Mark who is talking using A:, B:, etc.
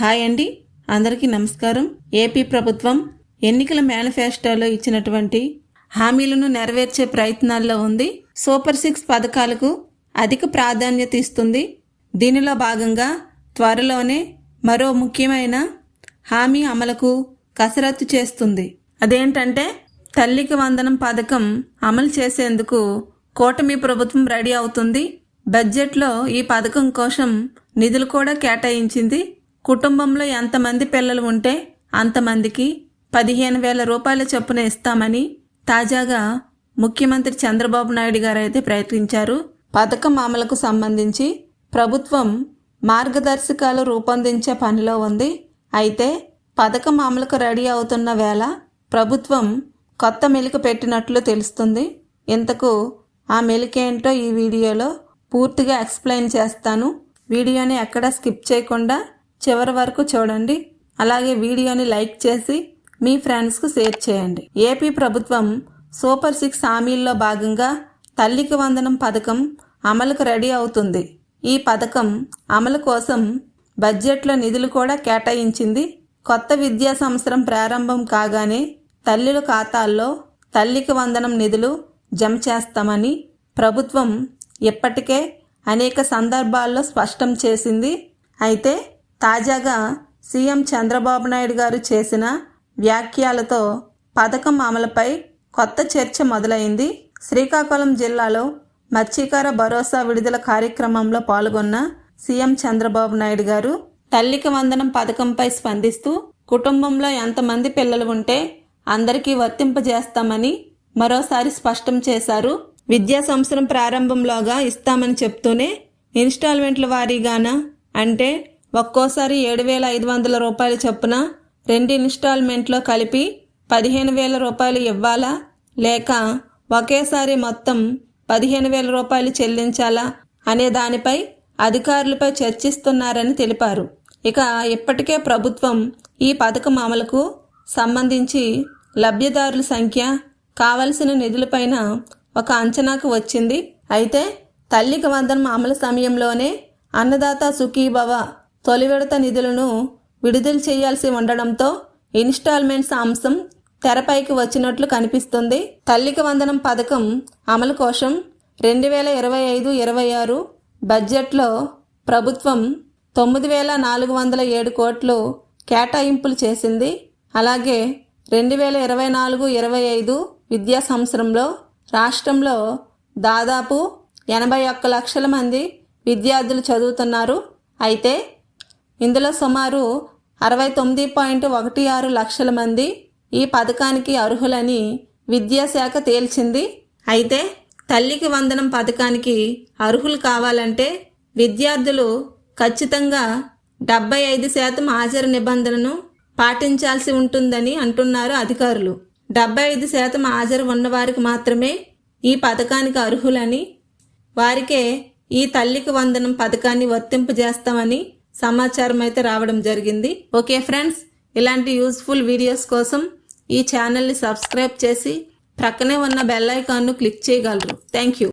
A: Hi అండి. అందరికీ నమస్కారం. ఏపీ ప్రభుత్వం ఎన్నికల మేనిఫెస్టోలో ఇచ్చినటువంటి హామీలను నెరవేర్చే ప్రయత్నాల్లో ఉంది. సూపర్ సిక్స్ పథకాలకు అధిక ప్రాధాన్యత ఇస్తుంది. దీనిలో భాగంగా త్వరలోనే మరో ముఖ్యమైన హామీ అమలుకు కసరత్తు చేస్తుంది. అదేంటంటే తల్లికి వందనం పథకం అమలు చేసేందుకు కూటమి ప్రభుత్వం రెడీ అవుతుంది. బడ్జెట్లో ఈ పథకం కోసం నిధులు కూడా కేటాయించింది కుటుంబంలో ఎంతమంది పిల్లలు ఉంటే అంతమందికి పదిహేను వేల రూపాయల చొప్పున ఇస్తామని తాజాగా ముఖ్యమంత్రి చంద్రబాబు నాయుడు గారు అయితే ప్రయత్నించారు. పథకం అమలుకు సంబంధించి ప్రభుత్వం మార్గదర్శకాలు రూపొందించే పనిలో ఉంది. అయితే పథకం అమలుకు రెడీ అవుతున్న వేళ ప్రభుత్వం కొత్త మెలిక పెట్టినట్లు తెలుస్తుంది. ఇంతకు ఆ మెలికేంటో ఈ వీడియోలో పూర్తిగా ఎక్స్ప్లెయిన్ చేస్తాను. వీడియోని ఎక్కడా స్కిప్ చేయకుండా చివరి వరకు చూడండి. అలాగే వీడియోని లైక్ చేసి మీ ఫ్రెండ్స్కు షేర్ చేయండి. ఏపీ ప్రభుత్వం సూపర్ సిక్స్ హామీల్లో భాగంగా తల్లికి వందనం పథకం అమలుకు రెడీ అవుతుంది. ఈ పథకం అమలు కోసం బడ్జెట్లో నిధులు కూడా కేటాయించింది. కొత్త విద్యా సంవత్సరం ప్రారంభం కాగానే తల్లుల ఖాతాల్లో తల్లికి వందనం నిధులు జమ చేస్తామని ప్రభుత్వం ఇప్పటికే అనేక సందర్భాల్లో స్పష్టం చేసింది. అయితే తాజాగా సీఎం చంద్రబాబు నాయుడు గారు చేసిన వ్యాఖ్యలతో పథకం అమలుపై కొత్త చర్చ మొదలైంది. శ్రీకాకుళం జిల్లాలో మత్స్యకార భరోసా విడుదల కార్యక్రమంలో పాల్గొన్న సీఎం చంద్రబాబు నాయుడు గారు తల్లికి వందనం పథకంపై స్పందిస్తూ కుటుంబంలో ఎంతమంది పిల్లలు ఉంటే అందరికీ వర్తింపజేస్తామని మరోసారి స్పష్టం చేశారు. విద్యా సంవత్సరం ప్రారంభంలోగా ఇస్తామని చెప్తూనే ఇన్స్టాల్మెంట్ల వారీగాన అంటే ఒక్కోసారి ఏడు వేల ఐదు వందల రూపాయల చొప్పున రెండు ఇన్స్టాల్మెంట్లో కలిపి పదిహేను వేల రూపాయలు ఇవ్వాలా? లేక ఒకేసారి మొత్తం పదిహేను వేల రూపాయలు చెల్లించాలా? అనే దానిపై అధికారులపై చర్చిస్తున్నారని తెలిపారు. ఇక ఇప్పటికే ప్రభుత్వం ఈ పథకం అమలుకు సంబంధించి లబ్ధిదారుల సంఖ్య కావలసిన నిధులపైన ఒక అంచనాకు వచ్చింది. అయితే తల్లికి వందనం అమలు సమయంలోనే అన్నదాత సుఖీభవ తొలి విడత నిధులను విడుదల చేయాల్సి ఉండడంతో ఇన్స్టాల్మెంట్స్ అంశం తెరపైకి వచ్చినట్లు కనిపిస్తుంది. తల్లికి వందనం పథకం అమలు కోసం రెండు వేల ఇరవై ఐదు ఇరవై ఆరు బడ్జెట్లో ప్రభుత్వం తొమ్మిది వేల నాలుగు వందల ఏడు కోట్లు కేటాయింపులు చేసింది. అలాగే రెండు వేల ఇరవై నాలుగు ఇరవై ఐదు విద్యా సంవత్సరంలో రాష్ట్రంలో దాదాపు ఎనభై ఒక్క లక్షల మంది విద్యార్థులు చదువుతున్నారు. అయితే ఇందులో సుమారు అరవై తొమ్మిది పాయింట్ ఒకటి ఆరు లక్షల మంది ఈ పథకానికి అర్హులని విద్యాశాఖ తేల్చింది. అయితే తల్లికి వందనం పథకానికి అర్హులు కావాలంటే విద్యార్థులు ఖచ్చితంగా డెబ్బై ఐదు శాతం హాజరు నిబంధనను పాటించాల్సి ఉంటుందని అంటున్నారు అధికారులు. డెబ్బై ఐదు శాతం హాజరు ఉన్నవారికి మాత్రమే ఈ పథకానికి అర్హులని వారికే ఈ తల్లికి వందనం పథకాన్ని వర్తింపజేస్తామని సమాచారం అయితే రావడం జరిగింది. ఓకే ఫ్రెండ్స్ ఇలాంటి యూస్ఫుల్ వీడియోస్ కోసం ఈ ఛానల్ని సబ్స్క్రైబ్ చేసి ప్రక్కనే ఉన్న బెల్ ఐకాన్ను క్లిక్ చేయగలరు. Thank you.